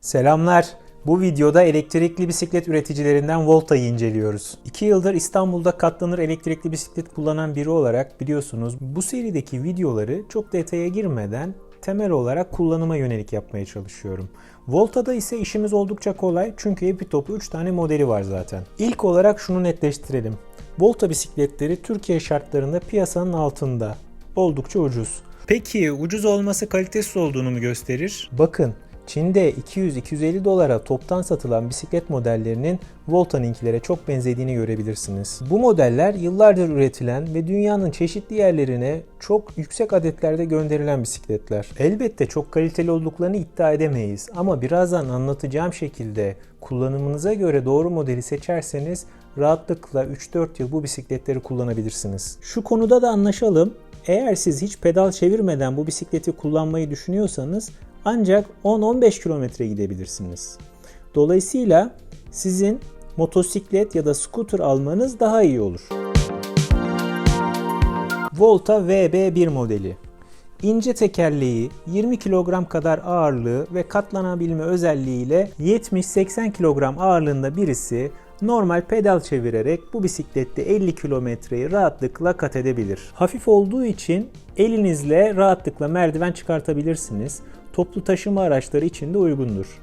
Selamlar. Bu videoda elektrikli bisiklet üreticilerinden Volta'yı inceliyoruz. 2 yıldır İstanbul'da katlanır elektrikli bisiklet kullanan biri olarak biliyorsunuz bu serideki videoları çok detaya girmeden temel olarak kullanıma yönelik yapmaya çalışıyorum. Volta'da ise işimiz oldukça kolay çünkü Epitop'u 3 tane modeli var zaten. İlk olarak şunu netleştirelim. Volta bisikletleri Türkiye şartlarında piyasanın altında. Oldukça ucuz. Peki ucuz olması kalitesiz olduğunu mu gösterir? Bakın Çin'de 200-250 dolara toptan satılan bisiklet modellerinin Volta'ninkilere çok benzediğini görebilirsiniz. Bu modeller yıllardır üretilen ve dünyanın çeşitli yerlerine çok yüksek adetlerde gönderilen bisikletler. Elbette çok kaliteli olduklarını iddia edemeyiz ama birazdan anlatacağım şekilde kullanımınıza göre doğru modeli seçerseniz rahatlıkla 3-4 yıl bu bisikletleri kullanabilirsiniz. Şu konuda da anlaşalım. Eğer siz hiç pedal çevirmeden bu bisikleti kullanmayı düşünüyorsanız ancak 10-15 kilometre gidebilirsiniz. Dolayısıyla sizin motosiklet ya da scooter almanız daha iyi olur. Volta VB1 modeli. İnce tekerleği, 20 kilogram kadar ağırlığı ve katlanabilme özelliğiyle 70-80 kilogram ağırlığında birisi normal pedal çevirerek bu bisiklette 50 kilometreyi rahatlıkla kat edebilir. Hafif olduğu için elinizle rahatlıkla merdiven çıkartabilirsiniz. Toplu taşıma araçları için de uygundur.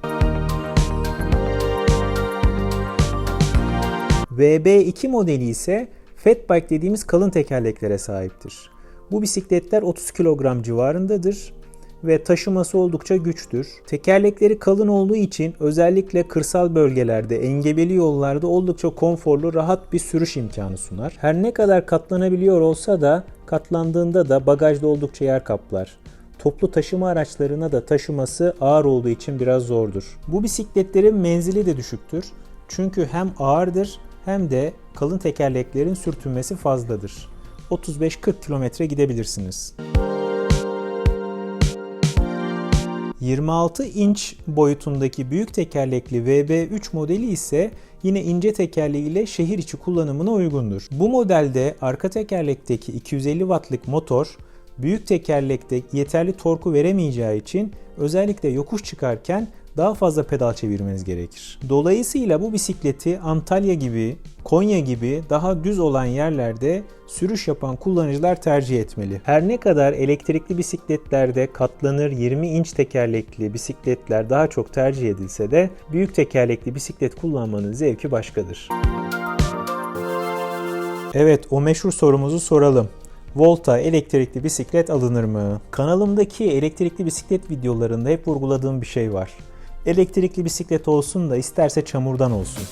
VB2 modeli ise Fatbike dediğimiz kalın tekerleklere sahiptir. Bu bisikletler 30 kilogram civarındadır ve taşıması oldukça güçtür. Tekerlekleri kalın olduğu için özellikle kırsal bölgelerde, engebeli yollarda oldukça konforlu, rahat bir sürüş imkanı sunar. Her ne kadar katlanabiliyor olsa da katlandığında da bagajda oldukça yer kaplar. Toplu taşıma araçlarına da taşıması ağır olduğu için biraz zordur. Bu bisikletlerin menzili de düşüktür. Çünkü hem ağırdır hem de kalın tekerleklerin sürtünmesi fazladır. 35-40 kilometre gidebilirsiniz. 26 inç boyutundaki büyük tekerlekli VB3 modeli ise yine ince tekerleği ile şehir içi kullanımına uygundur. Bu modelde arka tekerlekteki 250 wattlık motor büyük tekerlekte yeterli torku veremeyeceği için özellikle yokuş çıkarken daha fazla pedal çevirmeniz gerekir. Dolayısıyla bu bisikleti Antalya gibi, Konya gibi daha düz olan yerlerde sürüş yapan kullanıcılar tercih etmeli. Her ne kadar elektrikli bisikletlerde katlanır 20 inç tekerlekli bisikletler daha çok tercih edilse de büyük tekerlekli bisiklet kullanmanın zevki başkadır. Evet, o meşhur sorumuzu soralım. Volta elektrikli bisiklet alınır mı? Kanalımdaki elektrikli bisiklet videolarında hep vurguladığım bir şey var. Elektrikli bisiklet olsun da isterse çamurdan olsun.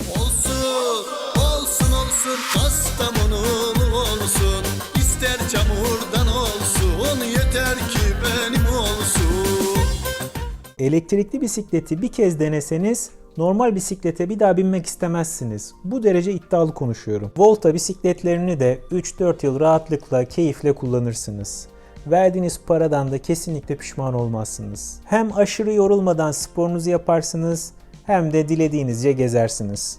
Elektrikli bisikleti bir kez deneseniz normal bisiklete bir daha binmek istemezsiniz. Bu derece iddialı konuşuyorum. Volta bisikletlerini de 3-4 yıl rahatlıkla, keyifle kullanırsınız. Verdiğiniz paradan da kesinlikle pişman olmazsınız. Hem aşırı yorulmadan sporunuzu yaparsınız hem de dilediğinizce gezersiniz.